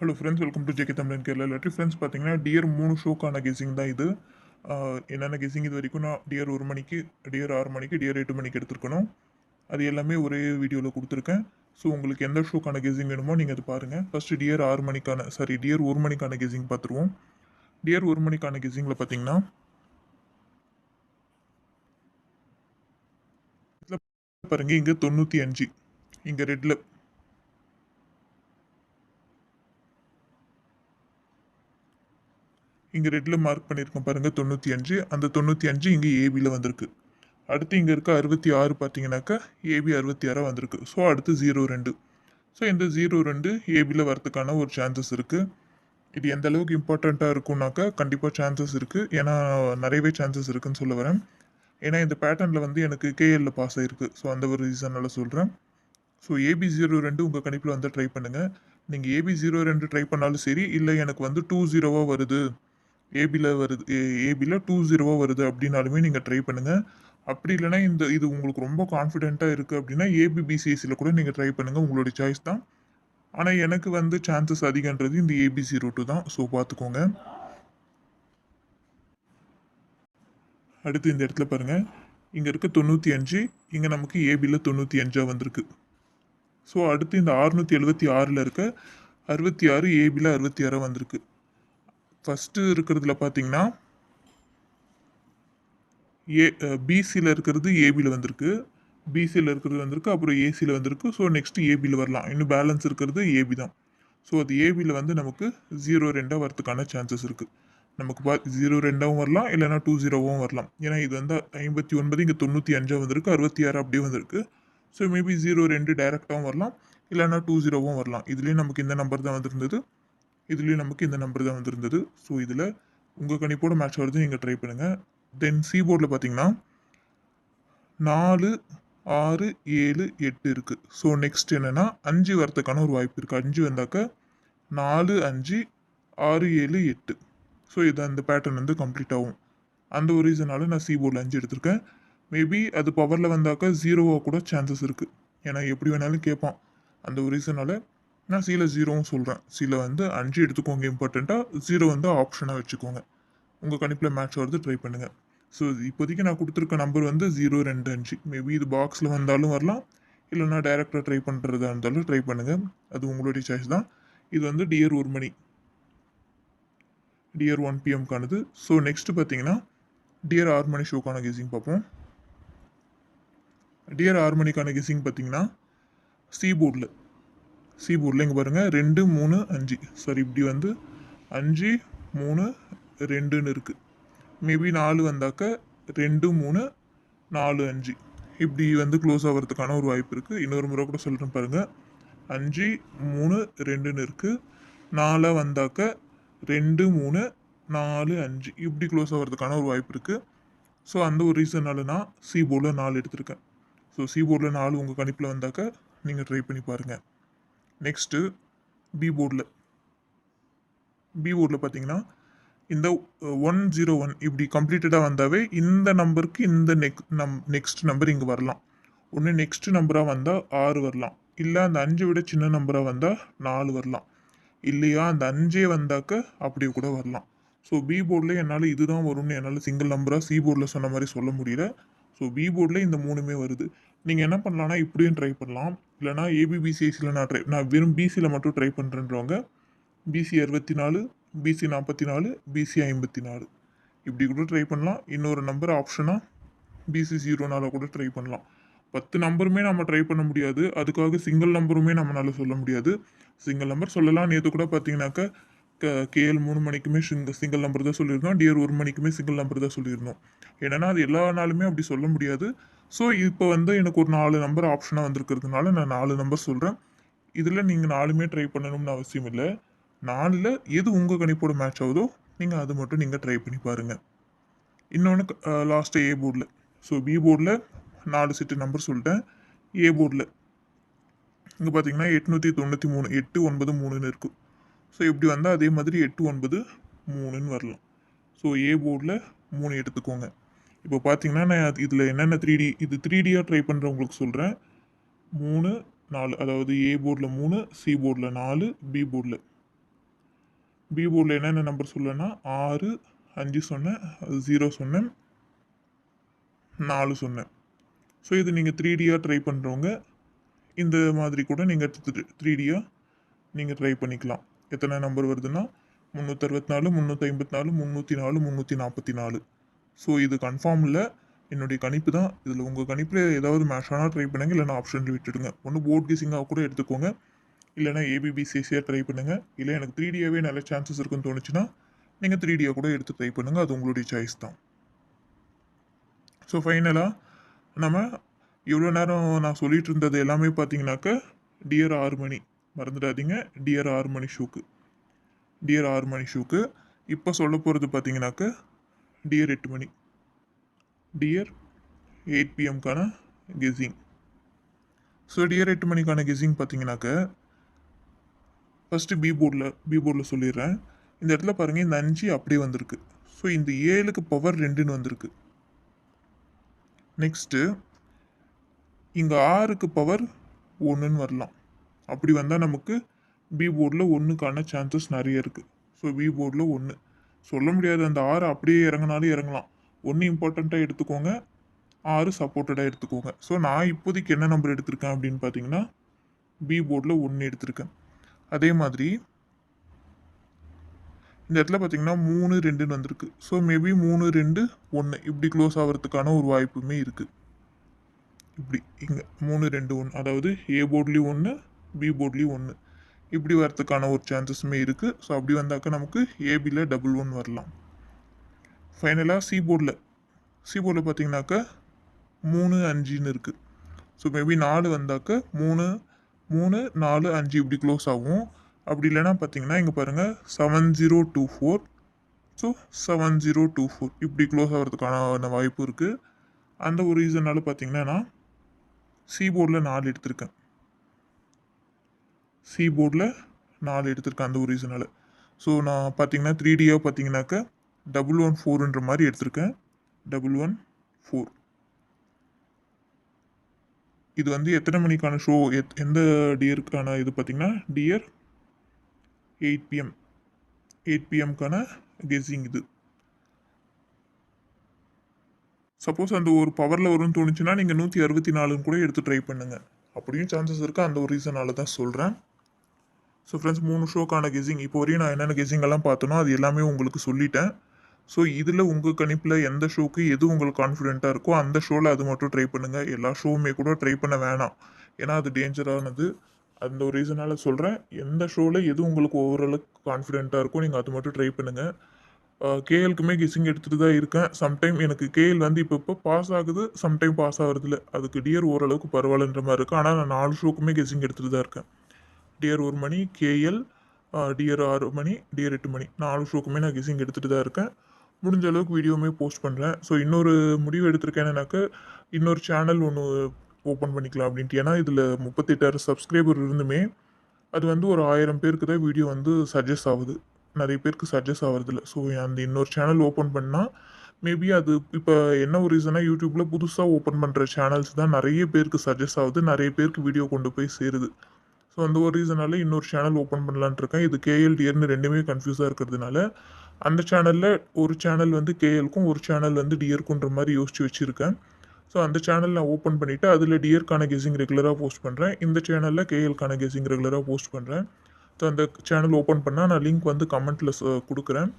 Hello friends welcome to JK Tamilan Kerala lottery friends பார்த்தீங்கன்னா dear மூணு ஷோக்கான guessing தான் இது. என்னென்ன கெஸிங் இது வரைக்கும் நான் டியர் ஒரு மணிக்கு டியர் ஆறு மணிக்கு டியர் எட்டு மணிக்கு எடுத்துருக்கணும். அது எல்லாமே ஒரே வீடியோவில் கொடுத்துருக்கேன். ஸோ உங்களுக்கு எந்த ஷோக்கான கெஸிங் வேணுமோ நீங்கள் அது பாருங்கள் ஃபஸ்ட்டு டியர் ஆறு மணிக்கான சாரி டியர் ஒரு மணிக்கான கெஸிங் பார்த்துருவோம். டியர் ஒரு மணிக்கான கெஸிங்கில் பார்த்தீங்கன்னா பாருங்கள் பாருங்க இங்கே தொண்ணூற்றி அஞ்சு. இங்கே ரெட்டில் இங்கே ரெட்டில் மார்க் பண்ணியிருக்கோம் பாருங்கள் தொண்ணூற்றி அஞ்சு. அந்த தொண்ணூற்றி அஞ்சு இங்கே ஏபியில் வந்திருக்கு. அடுத்து இங்கே இருக்க அறுபத்தி ஆறு பார்த்தீங்கன்னாக்கா ஏபி அறுபத்தி ஆறாக வந்திருக்கு. ஸோ அடுத்து ஜீரோ ரெண்டு. ஸோ இந்த ஜீரோ ரெண்டு ஏபியில் வரதுக்கான ஒரு சான்சஸ் இருக்குது இது எந்த அளவுக்கு இம்பார்ட்டண்ட்டாக இருக்கும்னாக்கா கண்டிப்பாக சான்சஸ் இருக்குது ஏன்னா நிறையவே சான்சஸ் இருக்குதுன்னு சொல்ல வரேன். ஏன்னா இந்த பேட்டர்னில் வந்து எனக்கு கேஎல்ல பாஸ் ஆகிருக்கு ஸோ அந்த ஒரு ரீசனால் சொல்கிறேன் ஸோ ஏபி ஜீரோ ரெண்டு உங்கள் கணிப்பில் வந்து ட்ரை பண்ணுங்கள் நீங்கள் ஏபி ஜீரோ ரெண்டு ட்ரை பண்ணாலும் சரி இல்லை எனக்கு வந்து டூ ஜீரோவாக வருது. ஏபியில் வருது ஏபியில் டூ ஜீரோவாக வருது அப்படின்னாலுமே நீங்கள் ட்ரை பண்ணுங்கள் அப்படி இல்லைன்னா இந்த இது உங்களுக்கு ரொம்ப கான்ஃபிடென்ட்டாக இருக்குது அப்படின்னா ஏபிபிசிஎஸ்சியில் கூட நீங்கள் ட்ரை பண்ணுங்கள் உங்களுடைய சாய்ஸ் தான். ஆனால் எனக்கு வந்து சான்சஸ் அதிகன்றது இந்த ஏபிசி ரூட்டு தான். ஸோ பார்த்துக்கோங்க. அடுத்து இந்த இடத்துல பாருங்கள் இங்கே இருக்க தொண்ணூற்றி அஞ்சு இங்கே நமக்கு ஏபியில் தொண்ணூற்றி அஞ்சாக வந்திருக்கு. ஸோ அடுத்து இந்த ஆறுநூற்றி எழுபத்தி ஆறில் இருக்க அறுபத்தி ஆறு ஏபியில் அறுபத்தி ஆறாக வந்திருக்கு. ஃபஸ்ட்டு இருக்கிறதுல பார்த்தீங்கன்னா ஏ பிசியில் இருக்கிறது ஏபியில் வந்திருக்கு. பிசியில் இருக்கிறது வந்திருக்கு அப்புறம் ஏசியில் வந்திருக்கு. ஸோ நெக்ஸ்ட்டு ஏபியில் வரலாம். இன்னும் பேலன்ஸ் இருக்கிறது ஏபி தான். ஸோ அது ஏபியில் வந்து நமக்கு ஜீரோ ரெண்டாக வரதுக்கான சான்சஸ் இருக்குது நமக்கு பா ஜீரோ ரெண்டாகவும் வரலாம் இல்லைனா டூ ஜீரோவும் வரலாம். ஏன்னா இது வந்து ஐம்பத்தி ஒன்பது இங்கே தொண்ணூற்றி அஞ்சாக வந்திருக்கு. அறுபத்தி ஆறு அப்படியே வந்திருக்கு. ஸோ மேபி ஜீரோ ரெண்டு டைரெக்டாகவும் வரலாம் இல்லைனா டூ ஜீரோவும் வரலாம். இதுலேயும் நமக்கு இந்த நம்பர் தான் வந்திருந்தது. இதுலேயும் நமக்கு இந்த நம்பர் தான் வந்திருந்தது. ஸோ இதில் உங்கள் கணிப்போட மேட்ச் வருது நீங்கள் ட்ரை பண்ணுங்கள் தென் சி போர்டில் பார்த்தீங்கன்னா நாலு ஆறு ஏழு எட்டு இருக்குது ஸோ நெக்ஸ்ட் என்னென்னா அஞ்சு வரதுக்கான ஒரு வாய்ப்பு இருக்குது அஞ்சு வந்தாக்க நாலு அஞ்சு ஆறு ஏழு எட்டு. ஸோ இது அந்த பேட்டர்ன் வந்து கம்ப்ளீட் ஆகும். அந்த ஒரு ரீசனால் நான் சி போர்டில் அஞ்சு எடுத்திருக்கேன். மேபி அது பவரில் வந்தாக்க ஜீரோவாக கூட சான்சஸ் இருக்குது ஏன்னா எப்படி வேணாலும் கேட்பான். அந்த ஒரு ரீசனால் நான் சில ஜீரோவும் சொல்கிறேன் சில வந்து அஞ்சு எடுத்துக்கோங்க இம்பார்ட்டண்ட்டாக ஜீரோ வந்து ஆப்ஷனாக வச்சுக்கோங்க. உங்கள் கணிப்பில் மேட்ச் வருது ட்ரை பண்ணுங்கள் ஸோ இப்போதைக்கு நான் கொடுத்துருக்க நம்பர் வந்து ஜீரோ ரெண்டு அஞ்சு. மேபி இது பாக்ஸில் வந்தாலும் வரலாம். இல்லைனா டைரெக்டாக ட்ரை பண்ணுறதா இருந்தாலும் ட்ரை பண்ணுங்கள் அது உங்களுடைய சாய்ஸ் தான். இது வந்து டியர் ஒரு மணி. டியர் ஒன் பிஎம்க்கானது ஸோ நெக்ஸ்ட்டு பார்த்தீங்கன்னா டியர் ஆறு மணி ஷோக்கான கெஸிங் பார்ப்போம். டியர் ஆறு மணிக்கான கெஸிங் பார்த்தீங்கன்னா சீபோர்டில் சி போர்டில் இங்கே பாருங்கள் ரெண்டு மூணு அஞ்சு. சாரி இப்படி வந்து அஞ்சு மூணு ரெண்டுன்னு இருக்குது மேபி நாலு வந்தாக்க ரெண்டு மூணு நாலு அஞ்சு. இப்படி வந்து க்ளோஸ் ஆகிறதுக்கான ஒரு வாய்ப்பு இருக்குது இன்னொரு முறை கூட சொல்கிறேன் பாருங்கள் அஞ்சு மூணு ரெண்டுன்னு இருக்குது நாலாக வந்தாக்க ரெண்டு மூணு நாலு அஞ்சு. இப்படி க்ளோஸ் ஆகிறதுக்கான ஒரு வாய்ப்பு இருக்குது ஸோ அந்த ஒரு ரீசனால நான் சி போர்டில் நாலு எடுத்திருக்கேன். ஸோ சி போர்டில் நாலு உங்கள் கணிப்பில் வந்தாக்க நீங்கள் ட்ரை பண்ணி பாருங்கள் நெக்ஸ்ட்டு பி போர்டில் பி போர்டில் பார்த்தீங்கன்னா இந்த ஒன் ஜீரோ ஒன் இப்படி கம்ப்ளீட்டடாக வந்தாவே இந்த நம்பருக்கு இந்த நெக் நம் நெக்ஸ்ட் நம்பர் இங்கே வரலாம். ஒன்று நெக்ஸ்ட் நம்பராக வந்தால் ஆறு வரலாம். இல்லை அந்த அஞ்சை விட சின்ன நம்பராக வந்தால் நாலு வரலாம். இல்லையா அந்த அஞ்சே வந்தாக்க அப்படி கூட வரலாம். ஸோ பி போர்டில் என்னால் இதுதான் வரும்னு என்னால் சிங்கிள் நம்பராக சி போர்டில் சொன்ன மாதிரி சொல்ல முடியல. ஸோ பி போர்டில் இந்த மூணுமே வருது. நீங்கள் என்ன பண்ணலாம்னா இப்படியும் ட்ரை பண்ணலாம். இல்லைனா ஏபிபிசிஎஸ்சியில் நான் ட்ரை நான் வெறும் பிசியில் மட்டும் ட்ரை பண்ணுறேன்றவங்க பிசி அறுபத்தி நாலு பிசி நாற்பத்தி நாலு பிசி ஐம்பத்தி நாலு இப்படி கூட ட்ரை பண்ணலாம். இன்னொரு நம்பர் ஆப்ஷனாக பிசி ஜீரோனால கூட ட்ரை பண்ணலாம். பத்து நம்பருமே நம்ம ட்ரை பண்ண முடியாது. அதுக்காக சிங்கிள் நம்பருமே நம்மளால் சொல்ல முடியாது. சிங்கிள் நம்பர் சொல்லலாம் நேற்று கூட பார்த்தீங்கன்னாக்கா கேஎல் மூணு மணிக்குமே சிங்கிள் சிங்கிள் நம்பர் தான் சொல்லியிருந்தோம். டியர் ஒரு மணிக்குமே சிங்கிள் நம்பர் தான் சொல்லியிருந்தோம். ஏன்னா அது எல்லா நாளுமே அப்படி சொல்ல முடியாது. ஸோ இப்போ வந்து எனக்கு ஒரு நாலு நம்பர் ஆப்ஷனாக வந்திருக்கிறதுனால நான் நாலு நம்பர் சொல்கிறேன் இதில் நீங்கள் நாலுமே ட்ரை பண்ணணும்னு அவசியம் இல்லை. நாலில் எது உங்கள் கணிப்போட மேட்ச் ஆகுதோ நீங்கள் அது மட்டும் நீங்கள் ட்ரை பண்ணி பாருங்கள் இன்னொன்று லாஸ்ட்டு ஏ போர்டில் ஸோ பி போர்டில் நாலு செட்டு நம்பர் சொல்லிட்டேன். ஏ போர்டில் இங்கே பார்த்தீங்கன்னா எட்நூற்றி தொண்ணூற்றி மூணு எட்டு ஒன்பது மூணுன்னு இருக்குது ஸோ இப்படி வந்தால் அதே மாதிரி எட்டு ஒன்பது மூணுன்னு வரலாம். ஸோ ஏ போர்டில் மூணு எடுத்துக்கோங்க. இப்போ பார்த்தீங்கன்னா நான் இதில் என்னென்ன த்ரீ டி இது த்ரீ டியாக ட்ரை பண்ணுறவங்களுக்கு சொல்கிறேன் மூணு நாலு அதாவது ஏ போர்டில் மூணு சி போர்டில் நாலு பி போர்டில் பி போர்டில் என்னென்ன நம்பர் சொல்லனா ஆறு அஞ்சு சொன்னேன் ஜீரோ சொன்னேன் நாலு சொன்னேன். ஸோ இது நீங்கள் த்ரீ டியாக ட்ரை பண்ணுறவங்க இந்த மாதிரி கூட நீங்கள் த்ரீ டியாக நீங்கள் ட்ரை பண்ணிக்கலாம். எத்தனை நம்பர் வருதுன்னா? முந்நூற்றறுபத்தி நாலு முந்நூற்றி ஐம்பத்தி நாலு முந்நூற்றி நாலு முந்நூற்றி நாற்பத்தி நாலு ஸோ இது கன்ஃபார்ம் இல்லை. என்னுடைய கணிப்பு தான். இதில் உங்கள் கணிப்பில் ஏதாவது மேட்ச் ஆனால் ட்ரை பண்ணுங்கள் இல்லைனா ஆப்ஷனில் விட்டுடுங்க. ஒன்று போர்ட் கீசிங்காக கூட எடுத்துக்கோங்க. இல்லைனா ஏபிபிசிசியாக ட்ரை பண்ணுங்கள் இல்லை எனக்கு த்ரீ டியாவே நல்ல சான்சஸ் இருக்குன்னு தோணுச்சுன்னா நீங்கள் த்ரீ டியாக கூட எடுத்து ட்ரை பண்ணுங்கள் அது உங்களுடைய சாய்ஸ் தான். ஸோ ஃபைனலாக நம்ம இவ்வளோ நேரம் நான் சொல்லிகிட்டு இருந்தது எல்லாமே பார்த்தீங்கன்னாக்க டியர் ஆறு மணி மறந்துடாதீங்க. டியர் ஆர்மணி ஷூக்கு. டியர் ஆறு மணி ஷூக்கு. இப்போ சொல்ல போகிறது பார்த்தீங்கன்னாக்க டியர் எட்டு மணி டியர் எயிட் பிஎம்க்கான கெஸிங் ஸோ டியர் எட்டு மணிக்கான கெஸிங் பார்த்தீங்கன்னாக்க ஃபஸ்ட்டு பி போர்டில் பி போர்டில் சொல்லிடுறேன். இந்த இடத்துல பாருங்கள் இந்த அஞ்சு அப்படியே வந்திருக்கு. ஸோ இந்த ஏழுக்கு பவர் ரெண்டுன்னு வந்திருக்கு. நெக்ஸ்ட்டு இங்கே ஆறுக்கு பவர் ஒன்றுன்னு வரலாம். அப்படி வந்தால் நமக்கு பி போர்டில் ஒன்றுக்கான சான்சஸ் நிறைய இருக்குது ஸோ பி போர்டில் ஒன்று சொல்ல முடியாது. அந்த ஆறு அப்படியே இறங்கினாலும் இறங்கலாம். ஒன்று இம்பார்ட்டண்ட்டாக எடுத்துக்கோங்க. ஆறு சப்போர்ட்டடாக எடுத்துக்கோங்க. ஸோ நான் இப்போதைக்கு என்ன நம்பர் எடுத்திருக்கேன் அப்படின்னு பார்த்தீங்கன்னா பி போர்டில் ஒன்று எடுத்திருக்கேன். அதே மாதிரி இந்த இடத்துல பார்த்தீங்கன்னா மூணு ரெண்டுன்னு வந்திருக்கு. ஸோ மேபி மூணு ரெண்டு ஒன்று இப்படி க்ளோஸ் ஆகிறதுக்கான ஒரு வாய்ப்புமே இருக்குது இப்படி இங்கே மூணு ரெண்டு ஒன்று அதாவது ஏ போர்ட்லேயும் ஒன்று பி போர்ட்லேயும் ஒன்று இப்படி வரத்துக்கான ஒரு சான்சஸுமே இருக்குது ஸோ அப்படி வந்தாக்க நமக்கு ஏபியில் டபுள் ஒன் வரலாம். ஃபைனலாக சி போர்டில் சி போர்டில் பார்த்தீங்கன்னாக்க மூணு அஞ்சுன்னு இருக்குது ஸோ மேபி நாலு வந்தாக்க மூணு மூணு நாலு அஞ்சு இப்படி க்ளோஸ் ஆகும். அப்படி இல்லைன்னா பார்த்தீங்கன்னா இங்கே பாருங்கள் seven zero two four so seven zero two four இப்படி க்ளோஸ் ஆகிறதுக்கான வாய்ப்பு இருக்குது அந்த ஒரு ரீசனால் பார்த்தீங்கன்னா நான் சி போர்டில் நாலு எடுத்திருக்கேன். சி போர்டில் நாலு எடுத்திருக்கேன் அந்த ஒரு ரீசனால் ஸோ நான் பார்த்தீங்கன்னா த்ரீ டியாக பார்த்தீங்கன்னாக்க டபுள் ஒன் ஃபோருன்ற மாதிரி எடுத்திருக்கேன். டபுள் ஒன் ஃபோர் இது வந்து எத்தனை மணிக்கான ஷோ எத் எந்த டியருக்கான இது பார்த்தீங்கன்னா டியர் எயிட் பிஎம் எயிட் பிஎம்க்கான கெஸ்ஸிங் இது. சப்போஸ் அந்த ஒரு பவரில் வரும்னு தோணுச்சுன்னா நீங்கள் நூற்றி அறுபத்தி நாலுன்னு கூட எடுத்து ட்ரை பண்ணுங்கள் அப்படியும் சான்சஸ் இருக்குது அந்த ஒரு ரீசனால தான் சொல்கிறேன் ஸோ ஃப்ரெண்ட்ஸ் மூணு ஷோக்கான கெஸிங் இப்போ வரையும் நான் என்னென்ன கெஸிங் எல்லாம் பார்த்தனோ அது எல்லாமே உங்களுக்கு சொல்லிட்டேன். ஸோ இதில் உங்கள் கணிப்பில் எந்த ஷோக்கு எது உங்களுக்கு கான்ஃபிடென்ட்டாக இருக்கோ அந்த ஷோவில் அது மட்டும் ட்ரை பண்ணுங்கள் எல்லா ஷோவுமே கூட ட்ரை பண்ண வேணாம். ஏன்னா அது டேஞ்சரானது அந்த ஒரு ரீசனால் சொல்கிறேன் எந்த ஷோவில் எது உங்களுக்கு ஓவரளவுக்கு கான்ஃபிடென்ட்டாக இருக்கோ நீங்கள் அது மட்டும் ட்ரை பண்ணுங்கள் கேஎலுக்குமே கெஸிங் எடுத்துகிட்டு தான் இருக்கேன். சம்டைம் எனக்கு கேஎல் வந்து இப்போ இப்போ பாஸ் ஆகுது. சம்டைம் பாஸ் ஆகிறதில்ல அதுக்கு டியர் ஓரளவுக்கு பரவாயில்லன்ற மாதிரி இருக்குது ஆனால் நான் நாலு ஷோக்குமே கெஸிங் எடுத்துகிட்டு தான் இருக்கேன். டியர் ஒரு மணி கேஎல் டியர் ஆறு மணி டியர் எட்டு மணி. நாலு ஷோக்குமே நான் கெஸிங் எடுத்துகிட்டு தான் இருக்கேன். முடிஞ்ச அளவுக்கு வீடியோவுமே போஸ்ட் பண்ணுறேன் ஸோ இன்னொரு முடிவு எடுத்திருக்கேன் என்னன்னாக்க இன்னொரு சேனல் ஒன்று ஓப்பன் பண்ணிக்கலாம் அப்படின்ட்டு. ஏன்னா இதில் முப்பத்தெட்டாயிரம் சப்ஸ்கிரைபர் இருந்துமே அது வந்து ஒரு ஆயிரம் பேருக்கு தான் வீடியோ வந்து சஜஸ்ட் ஆகுது. நிறைய பேருக்கு சஜஸ்ட் ஆகிறதில்ல. ஸோ அந்த இன்னொரு சேனல் ஓப்பன் பண்ணால் மேபி அது இப்போ என்ன ஒரு ரீசனாக யூடியூப்பில் புதுசாக ஓப்பன் பண்ணுற சேனல்ஸ் தான் நிறைய பேருக்கு சஜஸ்ட் ஆகுது. நிறைய பேருக்கு வீடியோ கொண்டு போய் சேருது. ஸோ அந்த ஒரு ரீசனால இன்னொரு சேனல் ஓப்பன் பண்ணலான்னு இருக்கேன். இது கேஎல்டிஆர்னு ரெண்டுமே கன்ஃபியூஸாக இருக்கிறதுனால அந்த சேனலில் ஒரு சேனல் வந்து கேஎல்க்கும் ஒரு சேனல் வந்து டியர்க்குன்ற மாதிரி யோசிச்சு வச்சுருக்கேன். ஸோ அந்த சேனல் நான் ஓப்பன் பண்ணிவிட்டு அதில் டியர்க்கான கெஸிங் ரெகுலராக போஸ்ட் பண்ணுறேன் இந்த சேனலில் கேஎல்கான கெஸிங் ரெகுலராக போஸ்ட் பண்ணுறேன் ஸோ அந்த சேனல் ஓப்பன் பண்ணால் நான் லிங்க் வந்து கமெண்ட்டில் கொடுக்குறேன்.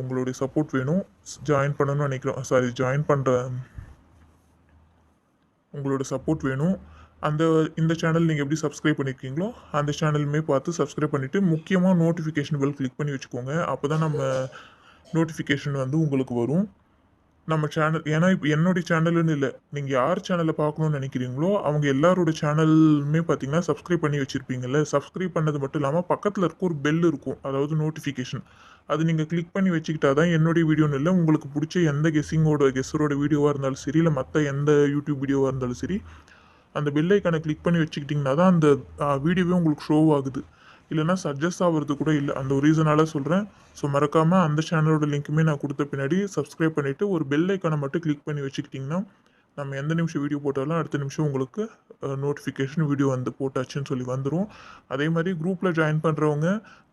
உங்களுடைய சப்போர்ட் வேணும். ஜாயின் பண்ணணும்னு நினைக்கிறோம் சாரி ஜாயின் பண்ணுற உங்களோட சப்போர்ட் வேணும். அந்த இந்த சேனல் நீங்கள் எப்படி சப்ஸ்கிரைப் பண்ணியிருக்கீங்களோ அந்த சேனலுமே பார்த்து சப்ஸ்கிரைப் பண்ணிவிட்டு முக்கியமாக நோட்டிஃபிகேஷன் பெல் கிளிக் பண்ணி வச்சுக்கோங்க. அப்போ தான் நம்ம நோட்டிஃபிகேஷன் வந்து உங்களுக்கு வரும். நம்ம சேனல் ஏன்னா இப்போ என்னுடைய சேனல்னு இல்லை. நீங்கள் யார் சேனலை பார்க்கணும்னு நினைக்கிறீங்களோ அவங்க எல்லாரோட சேனலுமே பார்த்தீங்கன்னா சப்ஸ்கிரைப் பண்ணி வச்சுருப்பீங்கல்ல. சப்ஸ்கிரைப் பண்ணது மட்டும் இல்லாமல் பக்கத்தில் இருக்க ஒரு பெல் இருக்கும். அதாவது நோட்டிஃபிகேஷன் அது நீங்கள் கிளிக் பண்ணி வச்சுக்கிட்டா தான் என்னுடைய வீடியோன்னு இல்லை உங்களுக்கு பிடிச்ச எந்த கெஸ்ஸிங்கோட கெஸ்ஸரோட வீடியோவாக இருந்தாலும் சரி இல்லை மற்ற எந்த யூடியூப் வீடியோவாக இருந்தாலும் சரி அந்த பெல் ஐக்கானை கிளிக் பண்ணி வச்சுக்கிட்டிங்கன்னா தான் அந்த வீடியோவே உங்களுக்கு ஷோ ஆகுது. இல்லைன்னா சஜஸ்ட் ஆகிறது கூட இல்லை. அந்த ஒரு ரீசனால சொல்கிறேன் ஸோ மறக்காமல் அந்த சேனலோட லிங்க்குமே நான் கொடுத்த பின்னாடி சப்ஸ்கிரைப் பண்ணிவிட்டு ஒரு பெல் ஐக்கானை மட்டும் கிளிக் பண்ணி வச்சுக்கிட்டிங்கன்னா நம்ம எந்த நிமிஷம் வீடியோ போட்டாலும் அடுத்த நிமிஷம் உங்களுக்கு நோட்டிஃபிகேஷன் வீடியோ வந்து போட்டாச்சுன்னு சொல்லி வந்துடும் அதே மாதிரி குரூப்பில் ஜாயின் பண்ணுறவங்க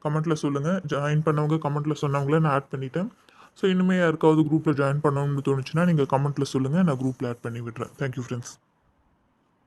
கமெண்ட்டில் சொல்லுங்கள் ஜாயின் பண்ணவங்க கமெண்ட்டில் சொன்னவங்கள நான் ஆட் பண்ணிட்டேன். ஸோ இனிமேல் யாருக்காவது குரூப்பில் ஜாயின் பண்ணணும்னு தோணுச்சுன்னா நீங்கள் கமெண்ட்டில் சொல்லுங்கள் நான் குரூப்பில் ஆட் பண்ணி விடுறேன். Thank you friends